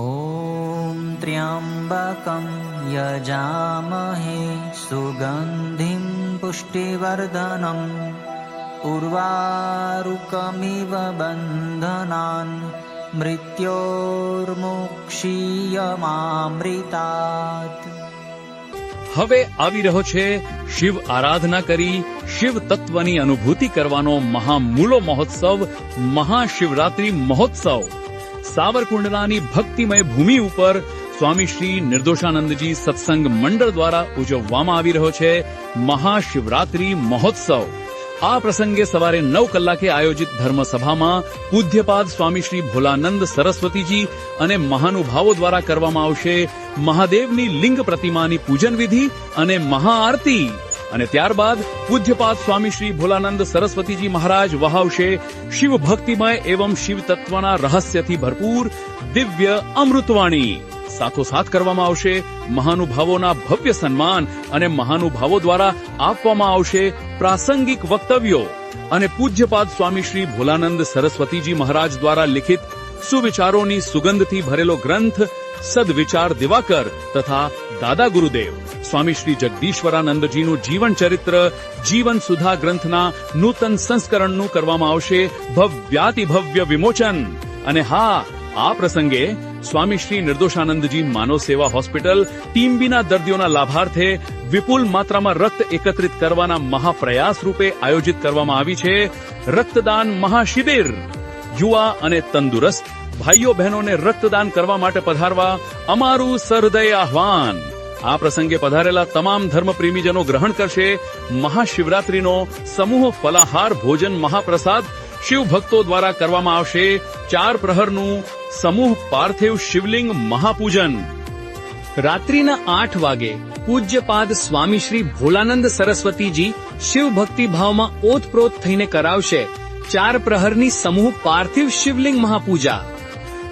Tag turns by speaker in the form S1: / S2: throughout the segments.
S1: ॐ त्र्यम्बकं यजामहे सुगन्धिं पुष्टिवर्धनम् उर्वारुकमिव बन्धनान् मृत्योर्मुक्षीयमामृतात्
S2: હવે આવી રહ્યો છે શિવ આરાધના કરી શિવ તત્વની અનુભૂતિ કરવાનો મહામૂલો મહોત્સવ મહાશિવરાત્રી મહોત્સવ સાવરકુંડલાની ભક્તિમય ભૂમિ ઉપર સ્વામી શ્રી નિર્દોષાનંદજી સત્સંગ મંડળ દ્વારા ઉજવવામાં આવી રહ્યો છે મહાશિવરાત્રી મહોત્સવ. આ પ્રસંગે સવારે નવ કલાકે આયોજિત ધર્મસભામાં પૂજ્યપાદ સ્વામી શ્રી ભોલાનંદ સરસ્વતીજી અને મહાનુભાવો દ્વારા કરવામાં આવશે મહાદેવની લિંગ પ્રતિમાની પૂજન વિધિ અને મહાઆરતી. અને ત્યારબાદ પૂજ્યપાદ સ્વામી શ્રી ભોલાનંદ સરસ્વતીજી મહારાજ વહાવશે શિવ ભક્તિમય એવં શિવ તત્વના રહસ્યથી ભરપૂર દિવ્ય અમૃતવાણી. સાથોસાથ કરવામાં આવશે મહાનુભાવોના ભવ્ય સન્માન અને મહાનુભાવો દ્વારા આપવામાં આવશે પ્રાસંગિક વક્તવ્યો અને પૂજ્યપાદ સ્વામી શ્રી ભોલાનંદ સરસ્વતીજી મહારાજ દ્વારા લિખિત સુવિચારોની સુગંધથી ભરેલો ગ્રંથ સદવિચાર દિવાકર તથા દાદા ગુરુદેવ. સ્વામી શ્રી જગદીશ્વરાનંદજીનું જીવન ચરિત્ર જીવન સુધા ગ્રંથના નૂતન સંસ્કરણનું કરવામાં આવશે. ભવ્યાતિભવ્ય વિમોચન. અને હા, આ પ્રસંગે સ્વામી શ્રી નિર્દોષાનંદજી માનવ સેવા હોસ્પિટલ ટીમ્બીના દર્દીઓના લાભાર્થે વિપુલ માત્રામાં રક્ત એકત્રિત કરવાના મહાપ્રયાસ રૂપે આયોજિત કરવામાં આવી છે. રક્તદાન મહાશિબિર. યુવા અને તંદુરસ્ત ભાઈઓ બહેનોને રક્તદાન કરવા માટે પધારવા અમારું સહૃદય આહવાન. આ પ્રસંગે પધારેલા તમામ ધર્મપ્રેમીજનો ગ્રહણ કરશે મહાશિવરાત્રીનો સમૂહ ફલાહાર ભોજન મહાપ્રસાદ. શિવ ભક્તો દ્વારા કરવામાં આવશે ચાર પ્રહરનું સમૂહ પાર્થિવ શિવલિંગ મહાપૂજન.
S3: રાત્રિના આઠ વાગે પૂજ્યપાદ સ્વામી શ્રી ભોલાનંદ સરસ્વતીજી શિવ ભક્તિ ભાવમાં ઓતપ્રોત થઈને કરાવશે ચાર પ્રહરની સમૂહ પાર્થિવ શિવલિંગ મહાપૂજા.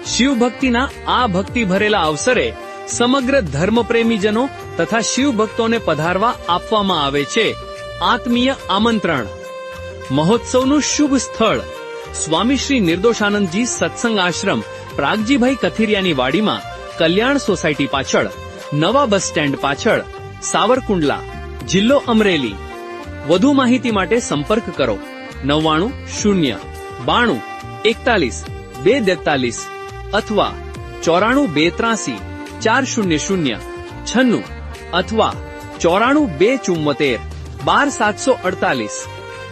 S3: શિવ ભક્તિના આ ભક્તિ ભરેલા અવસરે સમગ્ર ધર્મપ્રેમીજનો તથા શિવ ભક્તોને પધારવા આપવામાં આવે છે. આત્મીય આમંત્રણ. મહોત્સવનું શુભ સ્થળ. સ્વામી શ્રી નિર્દોષાનંદજી સત્સંગ આશ્રમ, પ્રાગજીભાઈ કથિરિયાની વાડીમાં, કલ્યાણ સોસાયટી પાછળ, નવા બસ સ્ટેન્ડ પાછળ, સાવરકુંડલા, જિલ્લો અમરેલી. વધુ માહિતી માટે સંપર્ક કરો. નવ્વાણું, શૂન્ય, બાણું, એકતાલીસ બે અથવા ચોરાણું બે ત્રાસી ચાર શૂન્ય શૂન્ય છન્નું અથવા ચોરાણું બે ચુમ્મોતેર બાર સાતસો અડતાલીસ.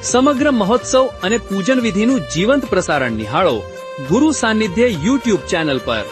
S3: સમગ્ર મહોત્સવ અને પૂજન વિધિનું જીવંત પ્રસારણ નિહાળો ગુરુ સાનિધ્ય યુટ્યુબ ચેનલ પર.